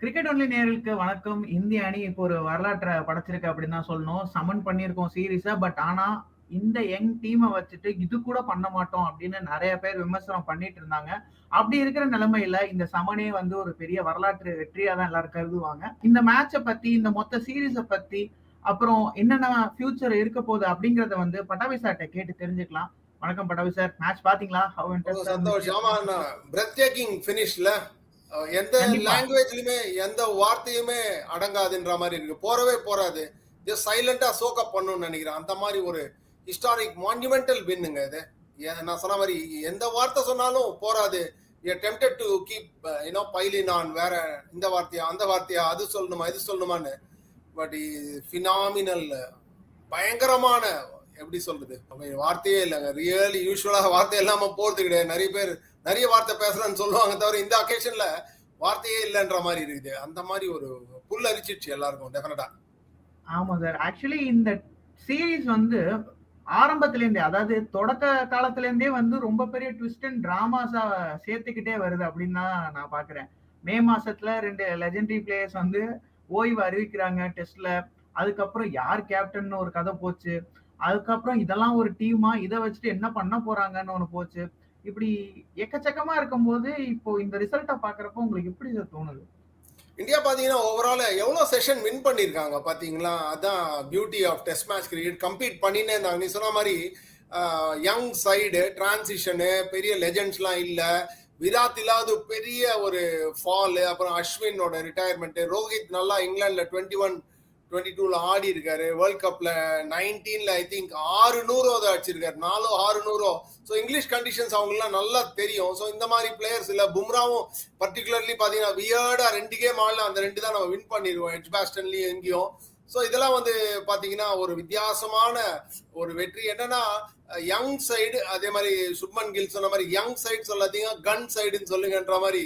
Cricket only நேர்களுக்கு வணக்கம். இந்திய அணி இப்போ ஒரு வரலாற்றை படைச்சிருக்கு அப்படின்னு தான் சொல்லணும். சமன் பண்ணியிருக்கோம் சீரீஸா பட் ஆனா இந்த யங் டீமை வச்சுட்டு இது கூட பண்ண மாட்டோம் அப்படின்னு நிறைய பேர் விமர்சனம் பண்ணிட்டு இருந்தாங்க. அப்படி இருக்கிற நிலைமையில இந்த சமனே வந்து ஒரு பெரிய வரலாற்று வெற்றியா தான் எல்லாரும் கருதுவாங்க. இந்த மேட்சை பத்தி இந்த மொத்த சீரீஸை பத்தி அப்புறம் என்னென்ன ஃபியூச்சர் இருக்க போகுது அப்படிங்கறத வந்து பட்டாபி சார்ட்ட கேட்டு தெரிஞ்சுக்கலாம். வணக்கம் பட்டாபி சார் மேட்ச் பாத்தீங்களா ஹவ் சந்தோஷ். ஆமா பிரெத் பினிஷ்ல எந்த. லாங்குவேஜ்லயுமே எந்த வார்த்தையுமே அடங்காதுன்ற மாதிரி இருக்கு. போறவே போறாது. ஜஸ்ட் சைலண்டா சோக்கப் பண்ணணும்னு நினைக்கிறேன். அந்த மாதிரி ஒரு ஹிஸ்டாரிக் மான்யூமெண்டல் வின்னுங்க இது. நான் சொன்ன மாதிரி எந்த வார்த்தை சொன்னாலும் போறாது. Tempted to keep you know piling on வேற இந்த வார்த்தையா அந்த வார்த்தையா அது சொல்லணுமா இது சொல்லணுமான்னு. பட் ஃபினாமினல் பயங்கரமான எப்படி சொல்றது? வார்த்தையே இல்லைங்க. ரியலி யூஸ்வலா வார்த்தை இல்லாம போறது கிடையாது. நிறைய பேர் நிறைய வார்த்தை பேசுறேன்னு சொல்லுவாங்க தவிர இந்த அக்கேஷன்ல வார்த்தையே இல்லைன்ற மாதிரி இருக்குது. அந்த மாதிரி ஒரு புல் அரிச்சிடுச்சு எல்லாருக்கும் டெஃபினட்டா ஆமா சார். ஆக்சுவலி இந்த சீரீஸ் வந்து ஆரம்பத்துல இருந்தே அதாவது தொடக்க காலத்துல இருந்தே வந்து ரொம்ப பெரிய ட்விஸ்ட் அண்ட் டிராமாஸா சேர்த்துக்கிட்டே வருது அப்படின்னு தான் நான் பாக்குறேன். மே மாசத்துல ரெண்டு லெஜெண்டரி பிளேயர்ஸ் வந்து ஓய்வு அறிவிக்கிறாங்க டெஸ்ட்ல அதுக்கப்புறம் யார் கேப்டன் ஒரு கதை போச்சு. அதுக்கப்புறம் இதெல்லாம் ஒரு டீமா இதை வச்சுட்டு என்ன பண்ண போறாங்கன்னு ஒன்று போச்சு. இப்படி எக்கச்சக்கமா இருக்கும்போது இப்போ இந்த ரிசல்ட்டை பாக்குறப்போ உங்களுக்கு எப்படி சார் தோணுது? இந்தியா பார்த்தீங்கன்னா ஓவரால் எவ்வளோ செஷன் வின் பண்ணியிருக்காங்க பார்த்தீங்களா அதான் beauty of test match cricket complete பண்ணினே இருந்தாங்க. நீ சொன்ன மாதிரி யங் சைடு டிரான்சிஷனு பெரிய லெஜெண்ட்ஸ்லாம் இல்லை. விராட் இல்லாத பெரிய ஒரு ஃபால் அப்புறம் அஸ்வினோட ரிட்டையர்மெண்ட்டு ரோஹித் நல்லா இங்கிலாண்டில் டுவெண்ட்டி ஒன் டுவெண்ட்டி டூல ஆடி இருக்காரு. வேர்ல்ட் கப்ல நைன்டீன்ல ஐ திங்க் ஆறு நூறோ அதை அடிச்சிருக்காரு. நாலோ ஆறு நூறோ ஸோ இங்கிலீஷ் கண்டிஷன்ஸ் அவங்களாம் நல்லா தெரியும். ஸோ இந்த மாதிரி பிளேயர்ஸ் இல்ல. பும்ராவும் பர்டிகுலர்லி பாத்தீங்கன்னா வியர்டா ரெண்டு கேம் ஆடல அந்த ரெண்டு தான் நம்ம வின் பண்ணிடுவோம் எட்ஜ் பேஸ்டன்லயும் எங்கேயும். ஸோ இதெல்லாம் வந்து பாத்தீங்கன்னா ஒரு வித்தியாசமான ஒரு வெற்றி. என்னன்னா யங் சைடு அதே மாதிரி சுப்மன் கில் சொன்ன மாதிரி யங் சைடு சொல்லாதீங்க கன் சைடுன்னு சொல்லுங்கன்ற மாதிரி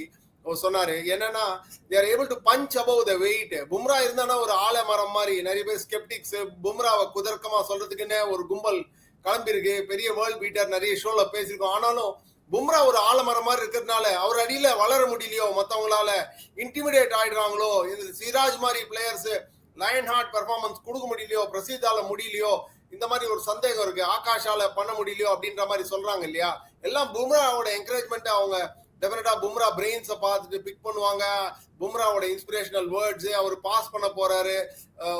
சொன்னாரு. என்னன்னா they're able to punch above the weight Bumrah இருந்தானா ஒரு ஆலமரம் மாதிரி. நிறைய பேர் ஸ்கெப்டிக்ஸ் பும்ராவை குதர்க்கமா சொல்றதுக்குன்னே ஒரு கும்பல் கிளம்பியிருக்கு. பெரிய வேர்ல்ட் பீட்டர் நிறைய ஷோல பேசியிருக்கோம். ஆனாலும் பும்ரா ஒரு ஆலமரம் மாதிரி இருக்கிறதுனால அவர் அடியில வளர முடியலையோ மத்தவங்களால இன்டிமிடேட் ஆயிடுறாங்களோ இது சிராஜ் மாதிரி பிளேயர்ஸ் லயன் ஹார்ட் பெர்ஃபார்மன்ஸ் கொடுக்க முடியலையோ பிரசித்தால முடியலையோ இந்த மாதிரி ஒரு சந்தேகம் இருக்கு. ஆகாஷால பண்ண முடியலையோ அப்படின்ற மாதிரி சொல்றாங்க இல்லையா? எல்லாம் பும்ராவோட என்கரேஜ்மெண்ட் அவங்க டெஃபினட்டா பும்ரா பிரெயின்ஸை பார்த்துட்டு பிக் பண்ணுவாங்க. பும்ராவோட இன்ஸ்பிரேஷனல் வேர்ட்ஸ் அவர் பாஸ் பண்ண போறாரு.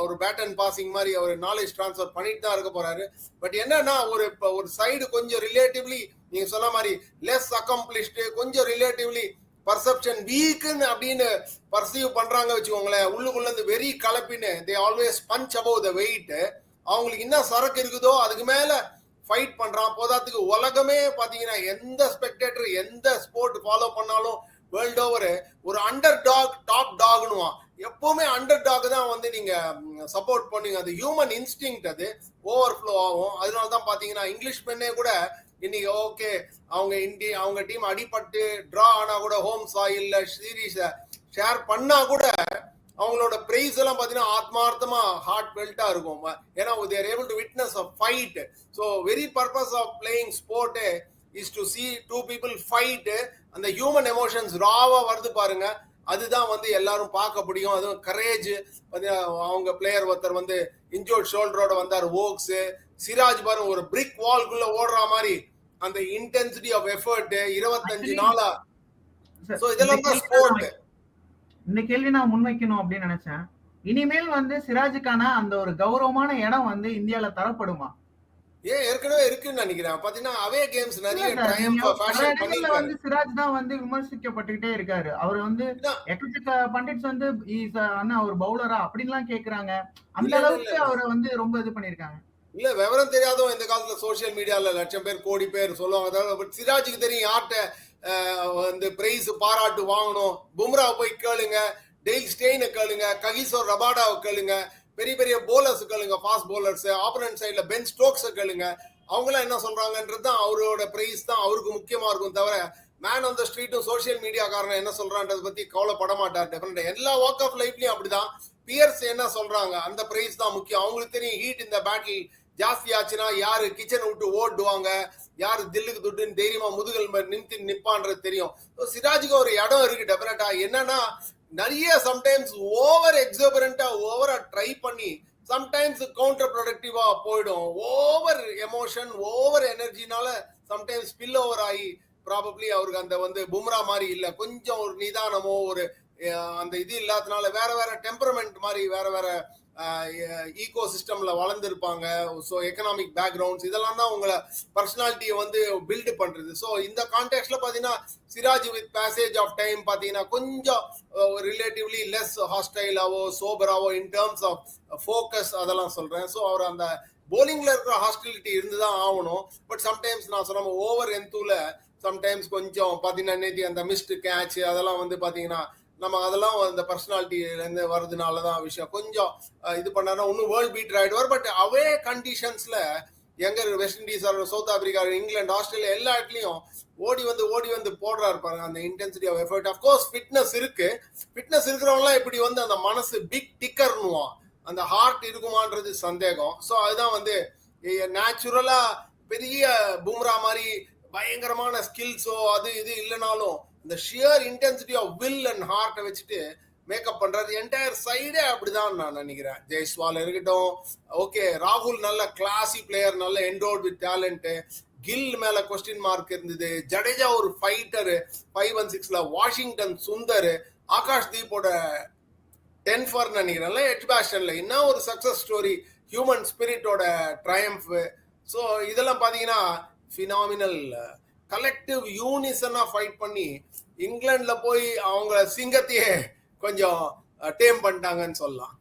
ஒரு பேட்டன் பாசிங் மாதிரி அவர் நாலேஜ் ட்ரான்ஸ்ஃபர் பண்ணிட்டு தான் இருக்க போறாரு. பட் என்னன்னா ஒரு இப்போ ஒரு சைடு கொஞ்சம் ரிலேட்டிவ்லி நீங்க சொன்ன மாதிரி லெஸ் அக்கம்ப்ளிஷ்டு கொஞ்சம் ரிலேட்டிவ்லி பர்செப்ஷன் வீக்குன்னு அப்படின்னு பர்சீவ் பண்றாங்க வச்சுக்கோங்களேன். உள்ளுக்குள்ள இருந்து வெறி கலப்பின்னு they always punch above the weight அவங்களுக்கு என்ன சரக்கு இருக்குதோ அதுக்கு மேல ஃபைட் பண்றான். போதாத்துக்கு உலகமே பாத்தீங்கன்னா எந்த ஸ்பெக்டேட்டர் எந்த ஸ்போர்ட் ஃபாலோ பண்ணாலும் வேர்ல்ட் ஓவர் ஒரு அண்டர் டாக் டாப் டாக்னுவான் எப்பவுமே அண்டர் டாக் தான் வந்து நீங்க சப்போர்ட் பண்ணுங்க. அது ஹியூமன் இன்ஸ்டிங் அது. ஓவர் ஃப்ளோ ஆகும். அதனால தான் பாத்தீங்கன்னா இங்கிலீஷ் பெண்ணே கூட இன்னைக்கு ஓகே அவங்க இண்டி அவங்க டீம் அடிபட்டு டிரா ஆனா கூட ஹோம் சாயில்ல சீரீஸ ஷேர் பண்ணா கூட அவங்களோட பிரைஸ் எல்லாம் பாத்தீங்கன்னா ஆத்மார்த்தமா ஹார்ட் பெல்ட்டா இருக்கும். ஏன்னா they're able to witness a fight so very purpose of playing sport is to see two people fight அந்த ஹியூமன் எமோஷன்ஸ் ராவா வருது பாருங்க. அதுதான் வந்து எல்லாரும் பார்க்க முடியும். அதுவும் கரேஜ் அவங்க பிளேயர் ஒருத்தர் வந்து இன்ஜோர்ட் ஷோல்டரோட வந்தார் ஓக்ஸ் சிராஜ் பாருங்க ஒரு பிரிக் வால்குள்ள ஓடுற மாதிரி. அந்த இன்டென்சிட்டி ஆஃப் எஃபர்ட் இருபத்தஞ்சு நாளா. ஸோ இதெல்லாம் தான் ஸ்போர்ட் இந்த கேள்வி நான் முன்வைக்கணும் அப்படின்னு நினைச்சேன். இனிமேல் வந்து சிராஜுக்கான அந்த ஒரு கௌரவமான இடம் வந்து இந்தியால தரப்படுமா? ஏன் ஏற்கனவே இருக்குன்னு நினைக்கிறேன். பாத்தீங்கன்னா அவே கேம்ஸ் நிறைய வந்து சிராஜ் தான் வந்து விமர்சிக்கப்பட்டுக்கிட்டே இருக்காரு. அவர் வந்து. எக்கச்சக்க பண்டிட்ஸ் வந்து இஸ் அண்ணா ஒரு பவுலரா அப்படின்லாம் கேக்குறாங்க. அந்த அளவுக்கு. அவரை வந்து ரொம்ப இது பண்ணிருக்காங்க இல்ல விவரம் தெரியாதவன் இந்த காலத்துல சோசியல் மீடியால லட்சம் பேர் கோடி பேர் சொல்லுவாங்க. சிராஜுக்கு தெரியும் யார்கிட்ட இந்த வந்து பிரைஸ் பாராட்டு வாங்கணும். பும்ரா போய் கேளுங்க. டெய்ல் ஸ்டெயினை கேளுங்க. ககிசோர் ரபாடாவை கேளுங்க. பெரிய பெரிய போலர்ஸ் கேளுங்க. ஃபாஸ்ட் போலர்ஸ் ஆப்பரண்ட் சைட்ல பென் ஸ்டோக்ஸை கேளுங்க. அவங்களாம் என்ன சொல்றாங்கன்றது தான் அவரோட பிரைஸ் தான் அவருக்கு முக்கியமா இருக்கும் தவிர மேன் ஆன் த ஸ்ட்ரீட்டும் சோசியல் மீடியா காரணம் என்ன சொல்றான்றத பத்தி கவலைப்பட மாட்டார். டெஃபினட்டா எல்லா வாக் ஆஃப் லைஃப்லயும் அப்படிதான். பியர்ஸ் என்ன சொல்றாங்க? அந்த பிரைஸ் தான் முக்கியம். அவங்களுக்கு தெரியும் ஹீட் இந்த பேட்டில் ஜாஸ்தி ஆச்சுன்னா யாரு கிச்சனை விட்டு ஓடுவாங்க யாரு தில்லுக்கு துட்டுன்னு தைரியமா முதுகல் மாதிரி நிமித்தி நிப்பான்றது தெரியும். சிராஜுக்கு ஒரு இடம் இருக்கு டெபினட்டா என்னன்னா நிறைய சம்டைம்ஸ் ஓவர் எக்ஸோபரண்டா ஓவரா ட்ரை பண்ணி சம்டைம்ஸ் கவுண்டர் ப்ரொடக்டிவா போயிடும். ஓவர் எமோஷன் ஓவர் எனர்ஜினால சம்டைம்ஸ் ஸ்பில் ஓவர் ஆகி ப்ராபப்ளி அவருக்கு அந்த வந்து பும்ரா மாதிரி இல்ல. கொஞ்சம் ஒரு நிதானமோ ஒரு அந்த இது இல்லாதனால வேற வேற டெம்பரமெண்ட் மாதிரி வேற வேற ஈகோ சிஸ்டம்ல வளர்ந்துருப்பாங்க. ஸோ எக்கனாமிக் பேக்ரவுண்ட்ஸ் இதெல்லாம் தான் உங்களை பர்சனாலிட்டியை வந்து பில்டு பண்றது. ஸோ இந்த கான்டெக்ட்ல பார்த்தீங்கன்னா Siraj with passage of time பார்த்தீங்கன்னா கொஞ்சம் ரிலேட்டிவ்லி லெஸ் ஹாஸ்டைலாவோ சோபராவோ இன் டேர்ம்ஸ் ஆஃப் ஃபோக்கஸ் அதெல்லாம் சொல்றேன். ஸோ அவர் அந்த போலிங்ல இருக்கிற ஹாஸ்டிலிட்டி இருந்துதான் ஆகணும். பட் சம்டைம்ஸ் நான் சொன்ன ஓவர் எந்தூல சம்டைம்ஸ் கொஞ்சம் பார்த்தீங்கன்னா நேற்று அந்த மிஸ்டு கேட்ச் அதெல்லாம் வந்து பார்த்தீங்கன்னா நம்ம அதெல்லாம் அந்த பர்சனாலிட்டிலேருந்து வர்றதுனால தான் விஷயம். கொஞ்சம் இது பண்ணாருன்னா இன்னும் வேர்ல்ட் பீட்டர் ஆகிடுவார் பட் அவே கண்டிஷன்ஸில் எங்க West Indies or South Africa England Australia எல்லா இடத்துலையும் ஓடி வந்து ஓடி வந்து போடுறாரு பாருங்க. அந்த intensity of effort of course fitness இருக்கு. ஃபிட்னஸ் இருக்கிறவங்களாம் இப்படி வந்து அந்த மனசு பிக் டிக்கர்னுவான் அந்த ஹார்ட் இருக்குமான்றது சந்தேகம். ஸோ அதுதான் வந்து நேச்சுரலா பெரிய பும்ரா மாதிரி பயங்கரமான ஸ்கில்ஸோ அது இது இல்லைனாலும் இந்த sheer intensity of will and ஹார்ட்டை வச்சுட்டு மேக்கப் பண்றது என்டையர் சைடே அப்படிதான் நான் நினைக்கிறேன். ஜெய்ஸ்வால் இருக்கட்டும் ஓகே ராகுல் நல்ல கிளாசி பிளேயர் நல்ல என்ரோட் வித் டேலண்ட் கில் மேல கொஸ்டின் மார்க் இருந்தது ஜடேஜா ஒரு ஃபைட்டர் ஃபைவ் ஒன் சிக்ஸ்ல வாஷிங்டன் சுந்தர் ஆகாஷ் தீப்போட டென் ஃபார் நினைக்கிறேன்ல எட் பேஷன்ல என்ன ஒரு சக்சஸ் ஸ்டோரி ஹியூமன் ஸ்பிரிட்டோட ட்ரையம்ஃப் ஸோ இதெல்லாம் பார்த்தீங்கன்னா ஃபினாமினல் கலெக்டிவ் யூனிசனா ஃபைட் பண்ணி இங்கிலாந்துல போய் அவங்க சிங்கத்தையே கொஞ்சம் டேம் பண்ணிட்டாங்கன்னு சொல்லலாம்.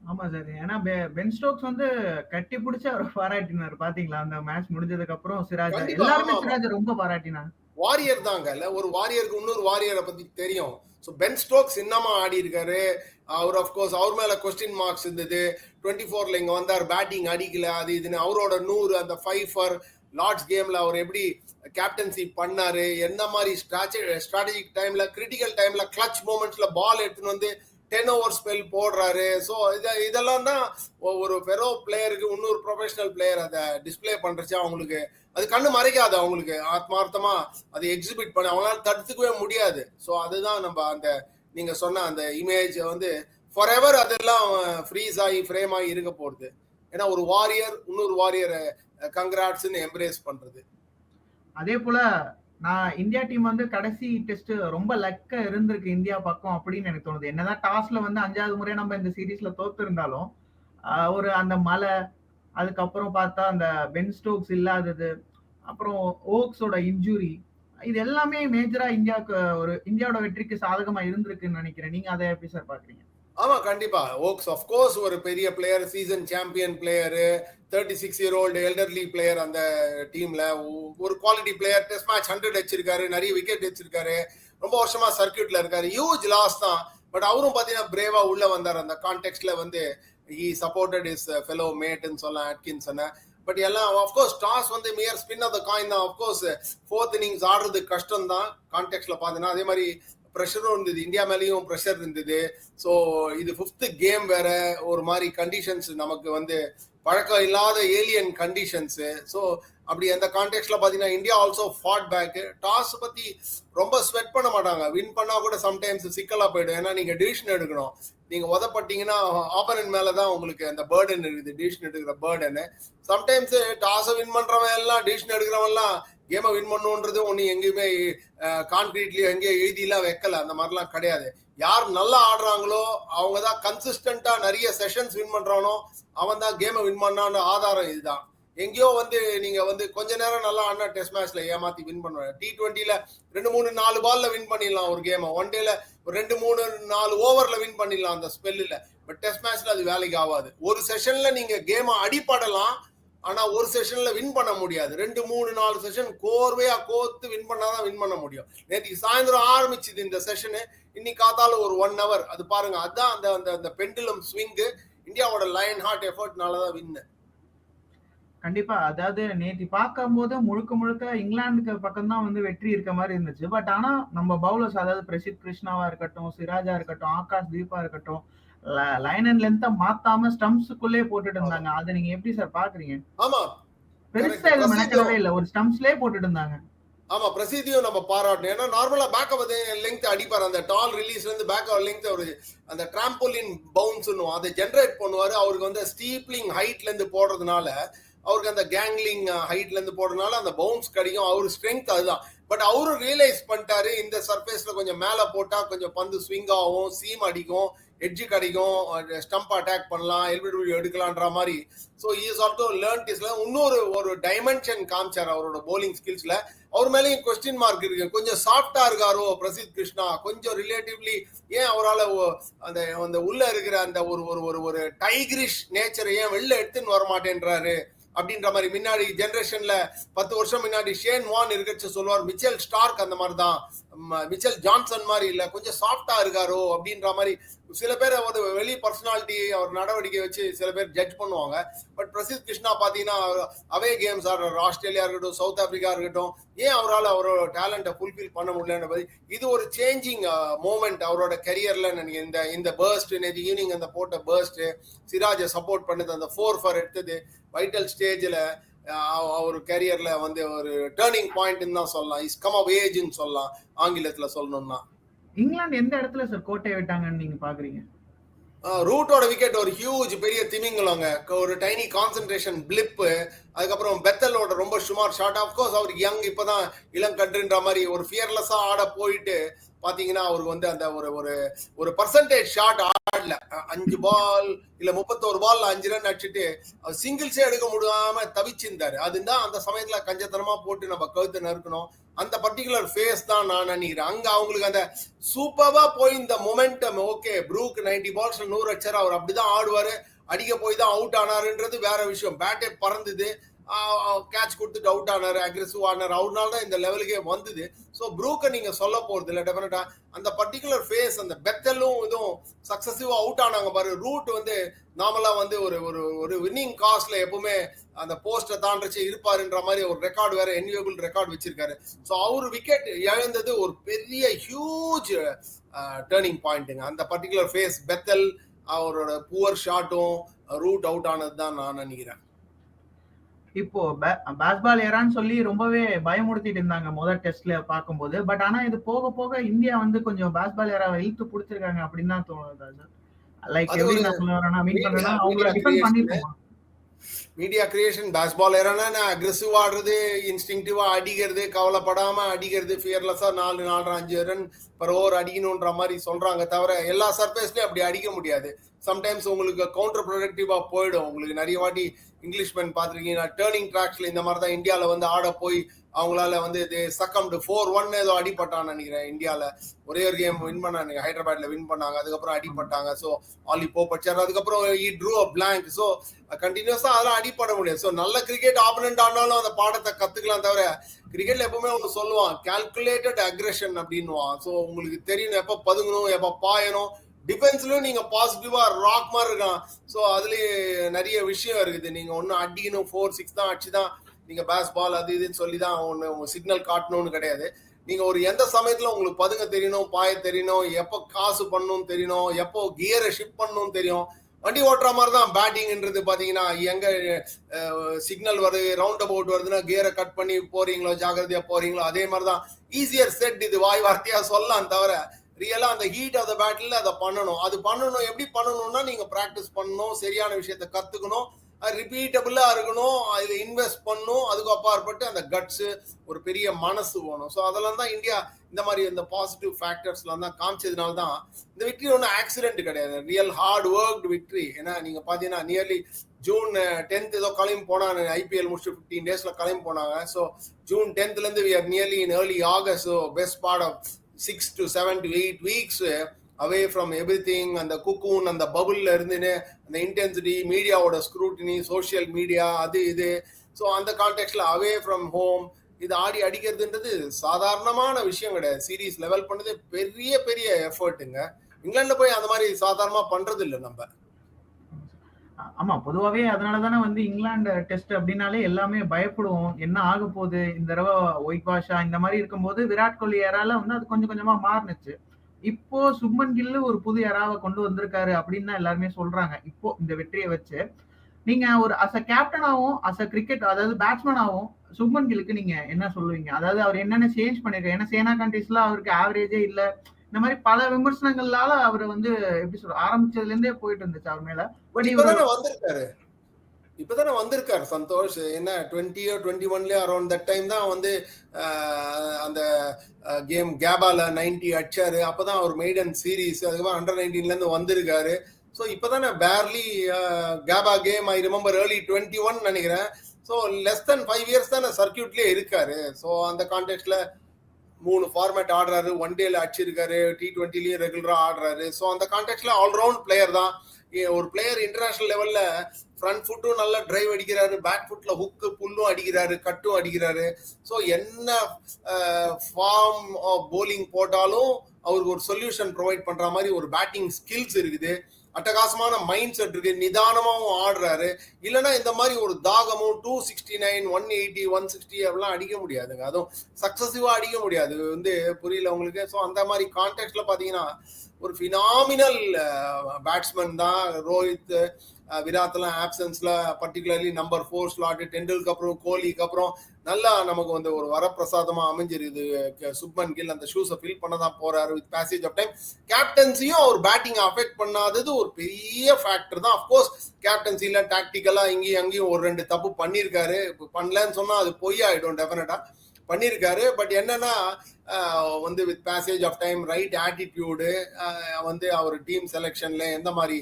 ஆமா சார். ஏன்னா பென் ஸ்டோக்ஸ் வந்து கட்டி பிடிச்சு அவர் பாராட்டினார். பாத்தீங்களா? அந்த மேட்ச் முடிஞ்சதுக்கு அப்புறம் சிராஜ் எல்லாருமே. சிராஜ் ரொம்ப பாராட்டினாங்க வாரியர் தாங்க. இல்ல ஒரு வாரியருக்கு இன்னொரு வாரியரை பத்தி தெரியும். ஸோ பென் ஸ்டோக்ஸ் இன்னமா ஆடி இருக்காரு. அவர் கோர்ஸ் அவர் மேல கொஸ்டின் மார்க்ஸ் இருந்தது. டுவெண்ட்டி ஃபோர்ல இங்க வந்தார். பேட்டிங் அடிக்கல அது இதுன்னு. அவரோட நூறு அந்த ஃபைவ் ஃபார் லார்ட்ஸ் கேம்ல அவர் எப்படி கேப்டன்சி பண்ணாரு? எந்த மாதிரி ஸ்ட்ராட்டஜிக் டைம்ல கிரிட்டிக்கல் டைம்ல கிளச் மூமெண்ட்ஸ்ல பால் எடுத்துன்னு வந்து டென் ஓவர் ஸ்பெல் போடுறாரு. ஸோ இதை இதெல்லாம் தான் ஒரு பெரோ பிளேயருக்கு இன்னொரு ப்ரொஃபஷனல் பிளேயர் அதை டிஸ்ப்ளே பண்ணுறச்சு அவங்களுக்கு அது கண்ணு மறைக்காது அவங்களுக்கு. ஆத்மார்த்தமா அதை எக்ஸிபிட் பண்ண அவங்களால தடுத்துக்கவே முடியாது. ஸோ அதுதான் நம்ம அந்த நீங்க சொன்ன அந்த இமேஜ் வந்து ஃபார் எவர் அதெல்லாம் ஃப்ரீஸ் ஆகி ஃப்ரேம் ஆகி இருக்க போகிறது ஏன்னா ஒரு வாரியர் இன்னொரு வாரியரை கங்க்ராட்ஸ்னு எம்ப்ரேஸ் பண்றது. அதே போல நான் இந்தியா டீம் வந்து கடைசி டெஸ்ட் ரொம்ப லக்க இருந்திருக்கு இந்தியா பக்கம் அப்படின்னு எனக்கு தோணுது. என்னதான் டாஸ்ல வந்து அஞ்சாவது முறை நம்ம இந்த சீரீஸ்ல தோத்து இருந்தாலும் ஒரு அந்த மலை அதுக்கப்புறம் பார்த்தா அந்த பென் ஸ்டோக்ஸ் இல்லாதது அப்புறம் ஓக்ஸோட இன்ஜுரி இது எல்லாமே மேஜரா இந்தியாவுக்கு ஒரு இந்தியாவோட வெற்றிக்கு சாதகமா இருந்திருக்குன்னு நினைக்கிறேன். நீங்க அதை எப்படி சார் பாக்குறீங்க? ஆமா கண்டிப்பா. ஓக்ஸ் ஆஃப் கோர்ஸ் ஒரு பெரிய player season champion player thirty six year old elderly player அந்த டீம்ல ஒரு quality player test match hundred வச்சிருக்காரு நிறைய விக்கெட் வச்சிருக்காரு ரொம்ப வருஷமா சர்க்கியூட்ல இருக்காரு. ஹியூஜ் லாஸ் தான். பட் அவரும் பாத்தீங்கன்னா பிரேவா உள்ள வந்தார். அந்த கான்டெக்ட்ல வந்து ஹி சப்போர்ட்டட் இஸ் ஃபெலோ மேட்னு சொல்லலாம் அட்கின்சனை பட் எல்லாம் ஆஃப்கோர்ஸ் டாஸ் வந்து mere spin of the coin தான். ஆஃப்கோர்ஸ் ஃபோர்த் இன்னிங்ஸ் ஆடுறது கஷ்டம் தான் கான்டெக்ட்ல பாத்தீங்கன்னா அதே மாதிரி ப்ரெஷரும் இருந்தது. இந்தியா மேலேயும் ப்ரெஷர் இருந்தது. ஸோ இது ஃபிஃப்த்து கேம் வேற. ஒரு மாதிரி கண்டிஷன்ஸ் நமக்கு வந்து பழக்கம் இல்லாத ஏலியன் கண்டிஷன்ஸு ஸோ அப்படி அந்த கான்டெக்ட்ல பாத்தீங்கன்னா India also fought back toss பத்தி ரொம்ப ஸ்வெட் பண்ண மாட்டாங்க. வின் பண்ணா கூட சம்டைம்ஸ் சிக்கலா போயிடும். ஏன்னா நீங்க டிவிஷன் எடுக்கணும். நீங்க உதப்பட்டீங்கன்னா ஆப்பனன் மேலதான் உங்களுக்கு அந்த பேர்டன் இருக்குது. டிவிஷன் எடுக்கிற பேர்டனு சம்டைம்ஸ் டாஸை வின் பண்றவன் எல்லாம் டிவிஷன் எடுக்கிறவன் எல்லாம் கேமை வின் பண்ணுன்றது ஒண்ணு எங்கேயுமே கான்கிரீட்லயும் எங்கேயும் எழுதிலாம் வைக்கல. அந்த மாதிரிலாம் கிடையாது. யார் நல்லா ஆடுறாங்களோ அவங்க தான் கன்சிஸ்டண்டா நிறைய செஷன்ஸ் வின் பண்ணுறானோ அவன் தான் கேமை வின் பண்ணான்னு ஆதாரம் இதுதான். எங்கேயோ வந்து நீங்க வந்து கொஞ்ச நேரம் நல்லா அண்ணா டெஸ்ட் மேட்ச்ல ஏமாத்தி வின் பண்ணுவேன் டி டுவெண்ட்டில ரெண்டு மூணு நாலு பால்ல வின் பண்ணிடலாம் ஒரு கேமை ஒன் டேல ஒரு ரெண்டு மூணு நாலு ஓவர்ல வின் பண்ணிடலாம் அந்த ஸ்பெல்லில் பட் டெஸ்ட் மேட்ச்ல அது வேலைக்கு ஆகாது. ஒரு செஷன்ல நீங்க கேமை அடிப்படலாம் ஆனா ஒரு செஷன்ல வின் பண்ண முடியாது. ரெண்டு மூணு நாலு செஷன் கோர்வையா கோத்து வின் பண்ணாதான் வின் பண்ண முடியும். நேற்றுக்கு சாயந்தரம் ஆரம்பிச்சுது இந்த செஷனு இன்னைக்கு காத்தால ஒரு ஒன் ஹவர் அது பாருங்க அதான் அந்த அந்த அந்த பெண்டுலம் ஸ்விங்கு இந்தியாவோட லயன் ஹார்ட் எஃபர்ட்னால தான் வின்னு கண்டிப்பா. அதாவது நேத்தி பார்க்கும்போது முழுக்க முழுக்க இங்கிலாந்துக்கு பக்கம் தான் வந்து வெற்றி இருக்க மாதிரி இருந்துச்சு. பட் ஆனா நம்ம பவுலர்ஸ் அதாவது பிரசித் கிருஷ்ணாவா இருக்கட்டும் சிராஜா இருக்கட்டும் ஆகாஷ் தீபா இருக்கட்டும் லைன் அண்ட் லென்த்தை மாத்தாம ஸ்டம்ப்ஸுக்குள்ளே போட்டுட்டு இருந்தாங்க. அதை நீங்க எப்படி சார் பாக்குறீங்க ஆமா. பெருசா இது மெனக்கிடவே இல்ல. ஒரு ஸ்டம்ப்ஸ்லயே போட்டுட்டு இருந்தாங்க. ஆமா பிரசித்தியும் நம்ம பாராட்டணும். ஏன்னா நார்மலா பேக்கப் வந்து லெங்க் அடிப்பார். அந்த டால் ரிலீஸ்ல இருந்து பேக்கப் லெங்க் ஒரு அந்த டிராம்போலின் பவுன்ஸ் அதை ஜென்ரேட் பண்ணுவாரு. அவருக்கு வந்து ஸ்டீப்லிங் ஹைட்ல இருந்து போடுறதுனால அவருக்கு அந்த கேங்லிங் ஹைட்ல இருந்து போடுறதுனால அந்த பவுன்ஸ் கிடைக்கும். அவர் ஸ்ட்ரென்த் அதுதான். பட் அவரும் ரியலைஸ் பண்ணிட்டாரு இந்த சர்ஃபேஸ்ல கொஞ்சம் மேல போட்டா கொஞ்சம் பந்து ஸ்விங் ஆகும் சீம் அடிக்கும் எட்ஜு கிடைக்கும் ஸ்டம்ப் அட்டாக் பண்ணலாம் எல்பிடபிள்யூ எடுக்கலான்ற மாதிரி. ஸோ இஸ் ஆல்சோ லேர்ன் இஸ்ல இன்னொரு ஒரு டைமென்ஷன் காமிச்சார் அவரோட போலிங் ஸ்கில்ஸ்ல அவர் மேலேயும் கொஸ்டின் மார்க் இருக்கு. கொஞ்சம் சாஃப்டா இருக்காரோ பிரசித் கிருஷ்ணா? கொஞ்சம் ரிலேட்டிவ்லி ஏன் அவரால் அந்த அந்த உள்ள இருக்கிற அந்த ஒரு ஒரு ஒரு ஒரு டைகிரிஷ் நேச்சரை ஏன் வெளில எடுத்துன்னு வர மாட்டேன்றாரு அப்படின்ற மாதிரி முன்னாடி ஜென்ரேஷன்ல பத்து வருஷம் முன்னாடி ஷேன் வான் இருக்கச்சு சொல்லுவார் மிச்சல் ஸ்டார்க் அந்த மாதிரி தான் மிச்சல் ஜான்சன் மாதிரி இல்ல கொஞ்சம் சாஃப்டா இருக்காரோ அப்படின்ற மாதிரி சில பேர் ஒரு வெளி பர்சனாலிட்டி அவர் நடவடிக்கை வச்சு சில பேர் ஜட்ஜ் பண்ணுவாங்க. பட் பிரசித் கிருஷ்ணா பாத்தீங்கன்னா அவே கேம்ஸ் ஆடுறாரு ஆஸ்திரேலியா இருக்கட்டும் சவுத் ஆப்பிரிக்கா இருக்கட்டும் ஏன் அவரால் அவரோட டேலண்ட்டை ஃபுல்ஃபில் பண்ண முடியலன்னு இது ஒரு சேஞ்சிங் மூமெண்ட் அவரோட கரியர்ல நினைக்கிறேன் இந்த இந்த பேர்ஸ்ட் நேற்று ஈவினிங் அந்த போட்ட பேர்ஸ்ட் சிராஜை சப்போர்ட் பண்ணது அந்த ஃபோர் ஃபார் எடுத்தது வைட்டல் ஸ்டேஜில் அவர் கரியர்ல வந்து ஒரு டேர்னிங் பாயிண்ட் தான் சொல்லலாம். இஸ் கம் ஆஃப் ஏஜ்னு சொல்லலாம் ஆங்கிலத்துல சொல்லணும்னா. இங்கிலாந்து எந்த இடத்துல சார் கோட்டையை விட்டாங்கன்னு நீங்க பாக்குறீங்க? ரூட்டோட விக்கெட் ஒரு ஹியூஜ் பெரிய திமிங்கலங்க. ஒரு டைனி கான்சென்ட்ரேஷன் பிளிப் அதுக்கப்புறம் பெத்தலோட ரொம்ப சுமார் ஷார்ட் ஆஃப்கோர்ஸ் அவருக்கு யங் இப்பதான் இளங்கன்றுன்ற மாதிரி ஒரு ஃபியர்லெஸ்ஸா ஆட போயிட்டு பாத்தீங்கன்னா அவருக்கு வந்து அந்த ஒரு ஒரு ஒரு பர்சன்டேஜ் ஷாட் ஆடல. அஞ்சு பால் இல்ல முப்பத்தோரு பால் அஞ்சு ரன் அடிச்சுட்டு சிங்கிள்ஸே எடுக்க முடியாம தவிச்சிருந்தாரு. அதுதான் அந்த சமயத்துல கஞ்சத்தனமா போட்டு நம்ம கழுத்து நறுக்கணும். அந்த பர்டிகுலர் ஃபேஸ் தான் நான் நினைக்கிறேன். அங்க அவங்களுக்கு அந்த சூப்பரா போய் இந்த momentum okay Brook ninety balls நூறு அடிச்சார். அவர் அப்படிதான் ஆடுவாரு. அடிக்க போய் தான் அவுட் ஆனாருன்றது வேற விஷயம். பேட்டே பறந்தது. கேட்ச் கொடுத்துட்டு அவுட் ஆனார் அக்ரெசிவ் ஆனார். அவர்னால தான் இந்த லெவலுக்கே வந்தது. ஸோ ப்ரூக்கை நீங்கள் சொல்ல போகிறது இல்லை டெஃபினட்டாக அந்த பர்டிகுலர் ஃபேஸ் அந்த பெத்தலும் இதுவும் சக்ஸஸிவாக அவுட் ஆனாங்க பாரு. ரூட் வந்து நார்மலாக வந்து ஒரு ஒரு ஒரு வின்னிங் காஸ்ட்ல எப்பவுமே அந்த போஸ்டை தாண்டிச்சு இருப்பாருன்ற மாதிரி ஒரு ரெக்கார்டு வேற என்வியபிள் ரெக்கார்டு வச்சிருக்காரு. ஸோ அவர் விக்கெட் இழந்தது ஒரு பெரிய ஹியூஜ் டேர்னிங் பாயிண்ட்டுங்க அந்த பர்டிகுலர் ஃபேஸ் பெத்தல் அவரோட புவர் ஷாட்டும் ரூட் அவுட் ஆனது தான் நான் நினைக்கிறேன். இப்போ பேஸ்பால் ஏரான்னு சொல்லி ரொம்பவே பயமுறுத்திட்டு இருந்தாங்க முதல் டெஸ்ட்ல பார்க்கும்போது. பட் ஆனா இது போக போக இந்தியா வந்து கொஞ்சம் பேஸ்பால் ஏராவை இழுத்து பிடிச்சிருக்காங்க அப்படின்னு தான் தோணுது. லைக் எப்படி நான் சொல்ல வரேன்னா மீன் பண்றேன்னா அவங்கள டிபெண்ட் பண்ணிருக்கோம் மீடியா கிரியேஷன் பேஸ்பால் ஏறானா நான் அக்ரெசிவ் ஆடுறது இன்ஸ்டிங்டிவா அடிக்கிறது கவலைப்படாம அடிக்கிறது ஃபியர்லெஸ்ஸா நாலு நாலு அஞ்சு ரன் பர் ஓவர் அடிக்கணுன்ற மாதிரி சொல்றாங்க தவிர எல்லா சர்ஃபேஸ்லயும் அப்படி அடிக்க முடியாது. சம்டைம்ஸ் உங்களுக்கு கவுண்டர் ப்ரொடக்டிவா போயிடும். உங்களுக்கு நிறைய வாட்டி இங்கிலீஷ்மேன் பார்த்துருக்கீங்க டேர்னிங் ட்ராக்ஸ்ல இந்த மாதிரி தான் இந்தியாவில் வந்து ஆட போய் அவங்களால வந்து சக்கம்டு ஃபோர் ஒன் ஏதோ அடிப்பட்டான்னு நினைக்கிறேன் இந்தியாவில் ஒரே ஒரு கேம் வின் பண்ணாங்க ஹைதராபாத்ல வின் பண்ணாங்க அதுக்கப்புறம் அடிப்பட்டாங்க ஸோ ஆலி போப்பச்சார் அதுக்கப்புறம் he drew a blank so கண்டினியூஸாக அதெல்லாம் அடிப்பட முடியாது. ஸோ நல்ல கிரிக்கெட் ஆப்பனண்ட் ஆனாலும் அந்த பாடத்தை கத்துக்கலாம் தவிர கிரிக்கெட்ல எப்பவுமே அவங்க சொல்லுவான் கால்குலேட்டட் அக்ரெஷன் அப்படின்வான் ஸோ உங்களுக்கு தெரியணும் எப்போ பதுங்கணும் எப்போ பாயணும் டிஃபென்ஸ்லயும் நீங்க பாசிட்டிவா ராக் மாதிரி இருக்கான் ஸோ அதுலயே நிறைய விஷயம் இருக்குது. நீங்க ஒன்னும் அடிக்கணும் ஃபோர் சிக்ஸ் தான் அடிச்சு தான் நீங்க பேஸ் பால் அது இதுன்னு சொல்லி தான் ஒன்று உங்க சிக்னல் காட்டணும்னு கிடையாது. நீங்க ஒரு எந்த சமயத்துல உங்களுக்கு பதுங்க தெரியணும் பாய தெரியணும் எப்போ காசு பண்ணணும்னு தெரியணும் எப்போ கியரை ஷிஃப்ட் பண்ணணும்னு தெரியும். வண்டி ஓட்டுற மாதிரி தான் பேட்டிங்ன்றது பாத்தீங்கன்னா எங்க சிக்னல் வருது ரவுண்ட் அபவுட் வருதுன்னா கியரை கட் பண்ணி போறீங்களோ ஜாகிரதையா போறீங்களோ அதே மாதிரி தான். ஈஸியர் செட் இது வாய் வார்த்தையா சொல்லலாம் தவிர ரியலா அந்த ஹீட் ஆஃப் த பேட்டில் அதை பண்ணணும். அது பண்ணணும். எப்படி பண்ணணும்னா நீங்க ப்ராக்டிஸ் பண்ணணும். சரியான விஷயத்த கத்துக்கணும். அது ரிப்பீட்டபிளா இருக்கணும். அதில் இன்வெஸ்ட் பண்ணும் அதுக்கு அப்பாற்பட்டு அந்த கட்ஸ் ஒரு பெரிய மனசு வேணும். ஸோ அதெல்லாம் தான் இந்தியா இந்த மாதிரி இந்த பாசிட்டிவ் ஃபேக்டர்ஸ்லாம் தான் காமிச்சதுனால தான் இந்த விக்ட்ரி ஒன்றும் ஆக்சிடென்ட் கிடையாது. ரியல் ஹார்ட் ஒர்க்டு விக்ட்ரி ஏன்னா நீங்க பாத்தீங்கன்னா நியர்லி ஜூன் டென்த் uh, ஏதோ கிளம்பி போனாங்க. ஐபிஎல் முடிச்சு ஃபிஃப்டீன் டேஸ்ல கிளம்பி போனாங்க. ஸோ ஜூன் டென்த்ல இருந்து we are nearly in early August so best part of six to seven to eight weeks away from everything அந்த குக்கூன் அந்த பபுளில் இருந்துன்னு அந்த இன்டென்சிட்டி மீடியாவோட ஸ்க்ரூட்டினி சோஷியல் மீடியா அது இது. ஸோ அந்த கான்டெக்ட்ல அவே ஃப்ரம் ஹோம் இது ஆடி அடிக்கிறதுன்றது சாதாரணமான விஷயம் கிடையாது. சீரீஸ் லெவல் பண்ணது பெரிய பெரிய எஃபர்ட்டுங்க இங்கிலாந்துல போய் அந்த மாதிரி சாதாரணமாக பண்ணுறது இல்லை நம்ம. ஆமா பொதுவாவே அதனால தானே வந்து இங்கிலாந்து டெஸ்ட் அப்படின்னாலே எல்லாமே பயப்படுவோம். என்ன ஆக போகுது? இந்த தடவை ஒயிட் வாஷா இந்த மாதிரி இருக்கும்போது விராட் கோலி ஏரால வந்து அது கொஞ்சம் கொஞ்சமா மாறுனுச்சு. இப்போ சுப்மன் கில்லு ஒரு புது ஏராவை கொண்டு வந்திருக்காரு அப்படின்னு தான் எல்லாருமே சொல்றாங்க. இப்போ இந்த வெற்றியை வச்சு நீங்க ஒரு அஸ் அ கேப்டனாகவும் அஸ் அ கிரிக்கெட் அதாவது பேட்ஸ்மேனாகவும் சுப்மன் கில்லுக்கு நீங்க என்ன சொல்லுவீங்க? அதாவது அவர் என்னென்ன சேஞ்ச் பண்ணிருக்காரு? ஏன்னா சேனா கண்ட்ரீஸ்ல அவருக்கு ஆவரேஜே இல்லை. இந்த மாதிரி பல விமர்சனங்களால அவர் வந்து எப்படி சொல்ற ஆரம்பிச்சதுல இருந்தே போயிட்டு இருந்துச்சு அவர் மேல. பட் இவர் வந்திருக்காரு. இப்பதானே வந்திருக்காரு சந்தோஷ். என்ன டுவெண்ட்டியோ டுவெண்ட்டி ஒன்லயோ அரௌண்ட் தட் டைம் தான் வந்து அந்த கேம் கேபால நைன்டி அடிச்சாரு. அப்பதான் அவர் மெய்டன் சீரீஸ் அதுக்கப்புறம் அண்டர் நைன்டீன்ல இருந்து வந்திருக்காரு ஸோ இப்பதானே barely Gabba game I remember early twenty one நினைக்கிறேன். So less then five years தானே சர்க்கியூட்லயே இருக்காரு. ஸோ அந்த கான்டெக்ட்ல மூணு ஃபார்மேட் ஆடுறாரு. ஒன் டேல அடிச்சிருக்காரு. டி டுவெண்ட்டிலயும் ரெகுலரா ஆடுறாரு. ஸோ அந்த கான்டெக்ட்ல ஆல்ரவுண்ட் பிளேயர் தான். ஒரு பிளேயர் இன்டர்நேஷனல் லெவல்ல ஃப்ரண்ட் ஃபுட்டும் நல்லா டிரைவ் அடிக்கிறாரு. பேக் ஃபுட்ல ஹுக்கு புல்லும் அடிக்கிறாரு. கட்டும் அடிக்கிறாரு. ஸோ என்ன ஃபார்ம் போலிங் போட்டாலும் அவருக்கு ஒரு சொல்யூஷன் ப்ரொவைட் பண்ற மாதிரி ஒரு பேட்டிங் ஸ்கில்ஸ் இருக்குது. அட்டகாசமான மைண்ட் செட் இருக்கு நிதானமாகவும் ஆடுறாரு. இல்லைன்னா இந்த மாதிரி ஒரு தாகமும் two sixty nine one eighty one sixty அப்படிலாம் அடிக்க முடியாதுங்க. அதுவும் சக்சஸிவாக அடிக்க முடியாது. வந்து புரியல உங்களுக்கு? ஸோ அந்த மாதிரி கான்டெக்ட்ல பார்த்தீங்கன்னா ஒரு ஃபினாமினல் பேட்ஸ்மேன் தான். ரோஹித் விராத்லாம் ஆப்சன்ஸ்ல பர்டிகுலர்லி நம்பர் ஃபோர் ஸ்லாட் டெண்டுல்க்கு அப்புறம் கோலிக்கு அப்புறம் நல்லா நமக்கு வந்து ஒரு வரப்பிரசாதமா அமைஞ்சிருது. சுப்மன் கில் அந்த ஷூஸை ஃபில் பண்ண தான் போறாரு வித் பேசேஜ் ஆஃப் டைம் கேப்டன்சியும் அவர் பேட்டிங் அஃபெக்ட் பண்ணாதது ஒரு பெரிய ஃபேக்டர் தான். அஃப்கோர்ஸ் கேப்டன்சியில டாக்டிக்கலா இங்கேயும் அங்கேயும் ஒரு ரெண்டு தப்பு பண்ணியிருக்காரு. பண்ணலன்னு சொன்னா அது பொய் ஆயிடும் டெஃபினட்டா பண்ணியிருக்காரு. பட் என்னன்னா வந்து with passage of time right attitude வந்து அவர் டீம் செலெக்ஷன்ல எந்த மாதிரி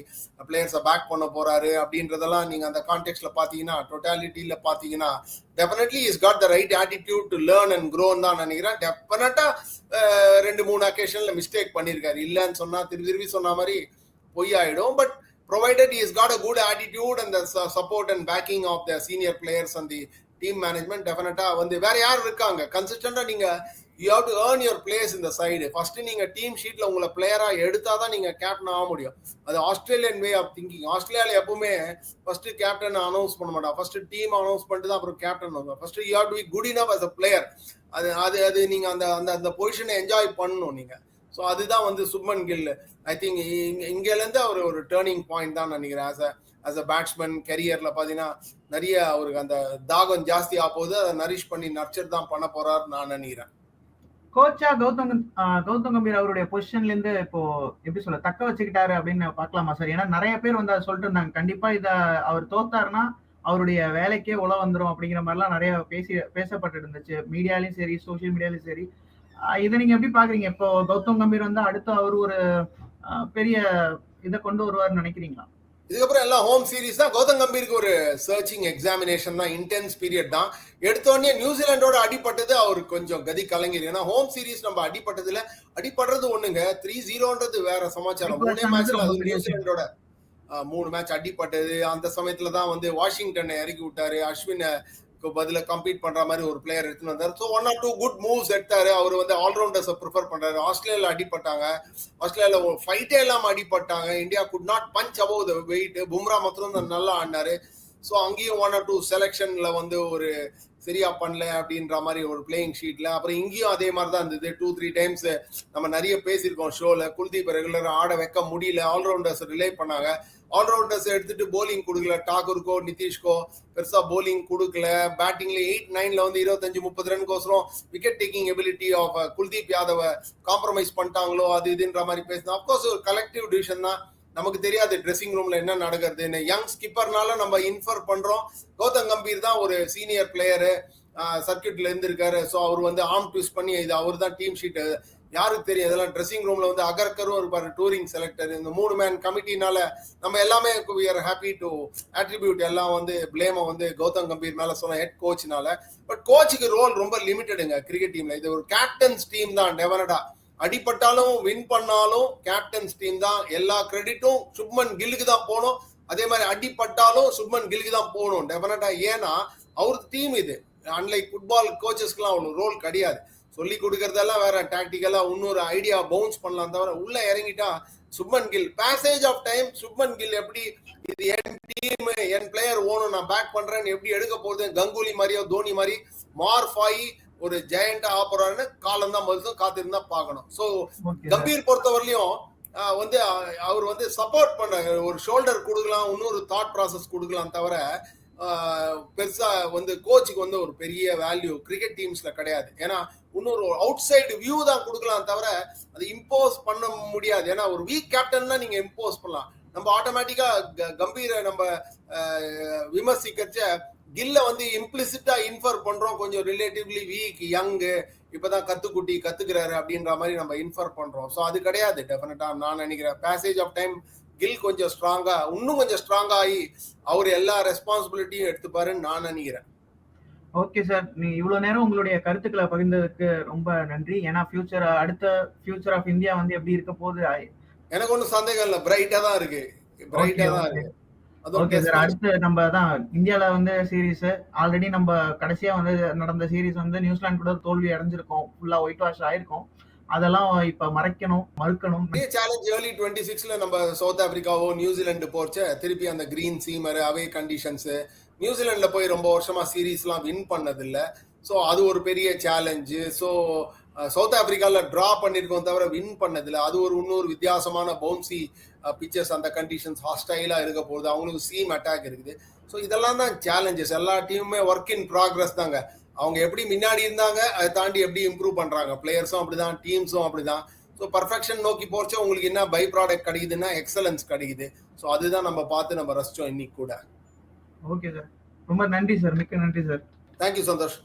பிளேயர்ஸை பேக் பண்ண போறாரு அப்படின்றதெல்லாம் நீங்க அந்த கான்டெக்ட்ல பாத்தீங்கன்னா டோட்டாலிட்டியில பாத்தீங்கன்னா definitely is got the right attitude to learn and க்ரோன்னு தான் நினைக்கிறேன். டெஃபினட்டா ரெண்டு மூணு அக்கேஷன்ல மிஸ்டேக் பண்ணியிருக்காரு. இல்லைன்னு சொன்னா திருப்பி திருப்பி சொன்ன மாதிரி பொய் ஆயிடும் but provided he has got a good attitude and the su- support and backing of the senior players and the team management டெஃபினட்டா வந்து வேற யார் இருக்காங்க? கன்சிஸ்டண்டா நீங்க you have to earn your place இந்த சைடு ஃபர்ஸ்ட் நீங்க டீம் ஷீட்ல உங்களை பிளேயரா எடுத்தா தான் நீங்க கேப்டன் ஆக முடியும். அது ஆஸ்திரேலியன் வே ஆஃப் திங்கிங் ஆஸ்திரேலியால எப்பவுமே ஃபர்ஸ்ட் கேப்டன் அனௌன்ஸ் பண்ண மாட்டான். ஃபர்ஸ்ட் டீம் அனௌன்ஸ் பண்ணிட்டு தான் அப்புறம் கேப்டன் வந்தோம் first you have to be good enough as a player அது அது அது நீங்க அந்த அந்த அந்த பொசிஷனை என்ஜாய் பண்ணணும் நீங்க. ஸோ அதுதான் வந்து சுப்மன் கில் ஐ திங்க் இங்கேருந்து அவர் ஒரு டேர்னிங் பாயிண்ட் தான் நினைக்கிறேன். As a as a batsman கெரியர்ல பாத்தீங்கன்னா நிறைய அவருக்கு அந்த தாகம் ஜாஸ்தி ஆகும்போது அதை நரிஷ் பண்ணி நர்ச்சர் தான் பண்ண போறாரு நான் நினைக்கிறேன். கோச்சா கௌதம் கௌதம் கம்பீர் அவருடைய பொசிஷன்ல இருந்து இப்போ எப்படி சொல்ல தக்க வச்சுக்கிட்டாரு அப்படின்னு பார்க்கலாமா சார்? ஏன்னா நிறைய பேர் வந்து அதை சொல்லிட்டு இருந்தாங்க. கண்டிப்பா இத அவர் தோத்தாருன்னா அவருடைய வேலைக்கே உல வந்துரும் அப்படிங்கிற மாதிரிலாம் நிறைய பேசி பேசப்பட்டு இருந்துச்சு மீடியாலையும் சரி சோஷியல் மீடியாலையும் சரி. இதை நீங்க எப்படி பாக்குறீங்க இப்போ கௌதம் கம்பீர் வந்து அடுத்து அவர் ஒரு பெரிய இதை கொண்டு வருவார்னு நினைக்கிறீங்களா? இதுக்கப்புறம் எல்லாம் ஹோம் சீரிஸ் தான். கௌதம் கம்பீருக்கு ஒரு சர்ச்சிங் எக்ஸாமினேஷன் தான். இன்டென்ஸ் பீரியட் தான். எடுத்த உடனே நியூசிலாண்டோட அடிபட்டது அவருக்கு கொஞ்சம் கதி கலங்கிரு ஏன்னா ஹோம் சீரிஸ் நம்ம அடிபட்டதுல அடிபடுறது ஒண்ணுங்க. த்ரீ ஜீரோன்றது வேற சமாச்சாரம். மூணே மேட்ச்ல அது. நியூசிலாண்டோட மூணு மேட்ச் அடிபட்டது. அந்த சமயத்துல தான் வந்து வாஷிங்டனை இறக்கி விட்டாரு. அஸ்வினை பதில கம்பீட் பண்ற மாதிரி ஒரு பிளேயர் எடுத்துன்னு வந்தார். So one or two good moves எடுத்தாரு. அவர் வந்து ஆல்ரவுண்டர்ஸை ப்ரிஃபர் பண்றாரு. ஆஸ்திரேலியாவில் அடிப்பட்டாங்க ஆஸ்திரேலியாவில் ஃபைட்டே இல்லாமல் அடிப்பட்டாங்க India could not punch above the weight Bumrah மாத்திரம் நல்லா ஆடினாரு. ஸோ அங்கேயும் ஒன் ஆர் டூ செலெக்ஷன்ல வந்து ஒரு சரியா பண்ணல அப்படின்ற மாதிரி ஒரு பிளேயிங் ஷீட்ல அப்புறம் இங்கேயும் அதே மாதிரி தான் இருந்தது. டூ த்ரீ டைம்ஸ் நம்ம நிறைய பேசியிருக்கோம் ஷோல குல்தீப் ரெகுலர் ஆட வைக்க முடியல. ஆல்ரவுண்டர்ஸ் ரிலே பண்ணாங்க. ஆல்ரவுண்டர்ஸ் எடுத்துட்டு போலிங் கொடுக்கல. டாகூருக்கோ நிதிஷ்கோ பெருசா போலிங் கொடுக்கல. பேட்டிங்ல எயிட் நைன்ல வந்து இருபத்தஞ்சு முப்பது ரன்கோசரம் wicket taking ability of Kuldeep Yadava compromise பண்ணிட்டாங்களோ அது இதுன்ற மாதிரி பேசினா அப்கோர்ஸ் ஒரு கலெக்டிவ் டிசிஷன் தான். நமக்கு தெரியாது ட்ரெஸ்ஸிங் ரூம்ல என்ன நடக்கிறதுன்னு யங் ஸ்கிப்பர்னால நம்ம இன்ஃபர் பண்றோம். கௌதம் கம்பீர் தான் ஒரு சீனியர் பிளேயரு சர்க்கியூட்ல இருந்திருக்காரு. ஸோ அவர் வந்து ஆம் ட்விஸ்ட் பண்ணி இது அவர் தான் டீம் ஷீட் யாருக்கு தெரியும்? அதெல்லாம் ட்ரெஸ்ஸிங் ரூம்ல வந்து அகர்கரும் இருப்பாரு டூரிங் செலக்டர் இந்த மூணு மேன் கமிட்டினால நம்ம எல்லாமே we are happy to attribute எல்லாம் வந்து பிளேமை வந்து கௌதம் கம்பீர் மேல சொன்ன ஹெட் கோச்னால பட் கோச்சுக்கு ரோல் ரொம்ப லிமிட்டடுங்க கிரிக்கெட் டீம்ல இது ஒரு கேப்டன்ஸ் டீம் தான் டெவனடா அடிப்பட்டாலும் வின் பண்ணாலும் கேப்டன்ஸ் டீம் தான் எல்லா கிரெடிட்டும் சுப்மன் கில்லுக்கு தான் போகணும். அதே மாதிரி அடிப்பட்டாலும் சுப்மன் கில்லுக்கு தான் போகணும். டெஃபினட்டா ஏன்னா அவர் டீம் இது. அன்லைக் ஃபுட்பால் கோச்சஸ்க்குலாம் அவ்வளோ ரோல் கிடையாது. சொல்லி கொடுக்கறதெல்லாம் வேற டாக்டிக்கலா இன்னொரு ஐடியா பவுன்ஸ் பண்ணலாம் தவிர உள்ள இறங்கிட்டா Shubman Gill. Passage of time Shubman Gill எப்படி இது என் டீம் என் பிளேயர் ஓணும் நான் பேக் பண்றேன்னு எப்படி எடுக்க போகுது கங்குலி மாதிரியோ தோனி மாதிரி மார்ஃபாயி ஒரு ஜெயண்டா ஆக போறாருன்னு காலம் தான் மறுத்தும் காத்திருந்தா பார்க்கணும். ஸோ கம்பீர் பொறுத்தவரையிலும் ஆஹ், வந்து அவர் வந்து சப்போர்ட் பண்ண ஒரு ஷோல்டர் கொடுக்கலாம் இன்னொரு தாட் ப்ராசஸ் கொடுக்கலாம் தவிர பெருசா வந்து கோச்சுக்கு வந்து ஒரு பெரிய வேல்யூ கிரிக்கெட் டீம்ஸ்ல கிடையாது. ஏன்னா இன்னொரு அவுட் சைடு வியூ தான் கொடுக்கலாம் தவிர அது இம்போஸ் பண்ண முடியாது. ஏன்னா ஒரு வீக் கேப்டன்னா நீங்க இம்போஸ் பண்ணலாம். நம்ம ஆட்டோமேட்டிக்கா கம்பீர நம்ம அஹ், விமர்சிக்கச்ச கில்ல வந்து இம்ப்ளிசிட்டா இன்ஃபர் பண்றோம். கொஞ்சம் ரிலேட்டிவ்லி வீக் யங்கு இப்பதான் கத்துக்குட்டி கத்துக்கிறாரு அப்படின்ற மாதிரி நம்ம இன்ஃபர் பண்றோம். ஸோ அது கிடையாது. டெஃபினட்டா நான் நினைக்கிறேன். பேசேஜ் ஆஃப் டைம் கில் கொஞ்சம் ஸ்ட்ராங்கா இன்னும் கொஞ்சம் ஸ்ட்ராங் ஆகி அவர் எல்லா ரெஸ்பான்சிபிலிட்டியும் எடுத்துப்பாருன்னு நான் நினைக்கிறேன். ஓகே சார் நீ இவ்வளவு நேரம் உங்களுடைய கருத்துக்களை பகிர்ந்ததுக்கு ரொம்ப நன்றி. ஏன்னா ஃபியூச்சர் அடுத்த ஃபியூச்சர் ஆஃப் இந்தியா வந்து எப்படி இருக்க போகுது எனக்கு ஒன்றும் சந்தேகம் இல்லை. பிரைட்டா தான் இருக்கு. பிரைட்டா தான் இருக்கு. ஓகே சார் அடுத்து நம்ம தான் இந்தியால வந்து சீரிஸ் ஆல்ரெடி நம்ம கடைசியா வந்து நடந்த சீரிஸ் வந்து நியூசிலாந்து கூட தோல்வி அடைஞ்சிருக்கோம். ஃபுல்லா ஒயிட் வாஷ் ஆயிருக்கும். அதெல்லாம் இப்ப மறைக்கணும் மறுக்கணும். பெரிய சேலஞ்ச் ஏர்லி டுவெண்ட்டி சிக்ஸ்ல நம்ம சவுத் ஆப்பிரிக்காவோ நியூசிலாந்து போறச்ச திருப்பி அந்த கிரீன் சீமர் அவே கண்டிஷன்ஸ் நியூசிலாந்துல போய் ரொம்ப வருஷமா சீரீஸ்லாம் வின் பண்ணதில்ல. ஸோ அது ஒரு பெரிய சேலஞ்சு ஸோ சவுத் ஆப்பிரிக்கால டிரா பண்ணிருக்கோம் தவிர வின் பண்ணதில்ல. அது ஒரு இன்னொரு வித்தியாசமான பவுன்சி பிச்சர்ஸ் அந்த கண்டிஷன்ஸ் ஹாஸ்டைலா இருக்க போகுது. அவங்களுக்கு சீம் அட்டாக் இருக்குது. ஸோ இதெல்லாம் தான் சேலஞ்சஸ் எல்லா டீமுமே ஒர்க் இன் ப்ராக்ரஸ் தாங்க. அவங்க எப்படி முன்னாடி இருந்தாங்க அதை தாண்டி எப்படி இம்ப்ரூவ் பண்றாங்க. பிளேயர்ஸும் அப்படிதான் டீம்ஸும் அப்படிதான். ஸோ பர்ஃபெக்ஷன் நோக்கி போறச்ச உங்களுக்கு என்ன பை ப்ராடக்ட் கிடைக்குதுன்னா எக்ஸலன்ஸ் கிடைக்குது. ஸோ அதுதான் நம்ம பார்த்து நம்ம ரசிச்சோம் இன்னைக்கு கூட. ஓகே சார் ரொம்ப நன்றி சார் மிக்க நன்றி சார் தேங்க்யூ சந்தோஷ்.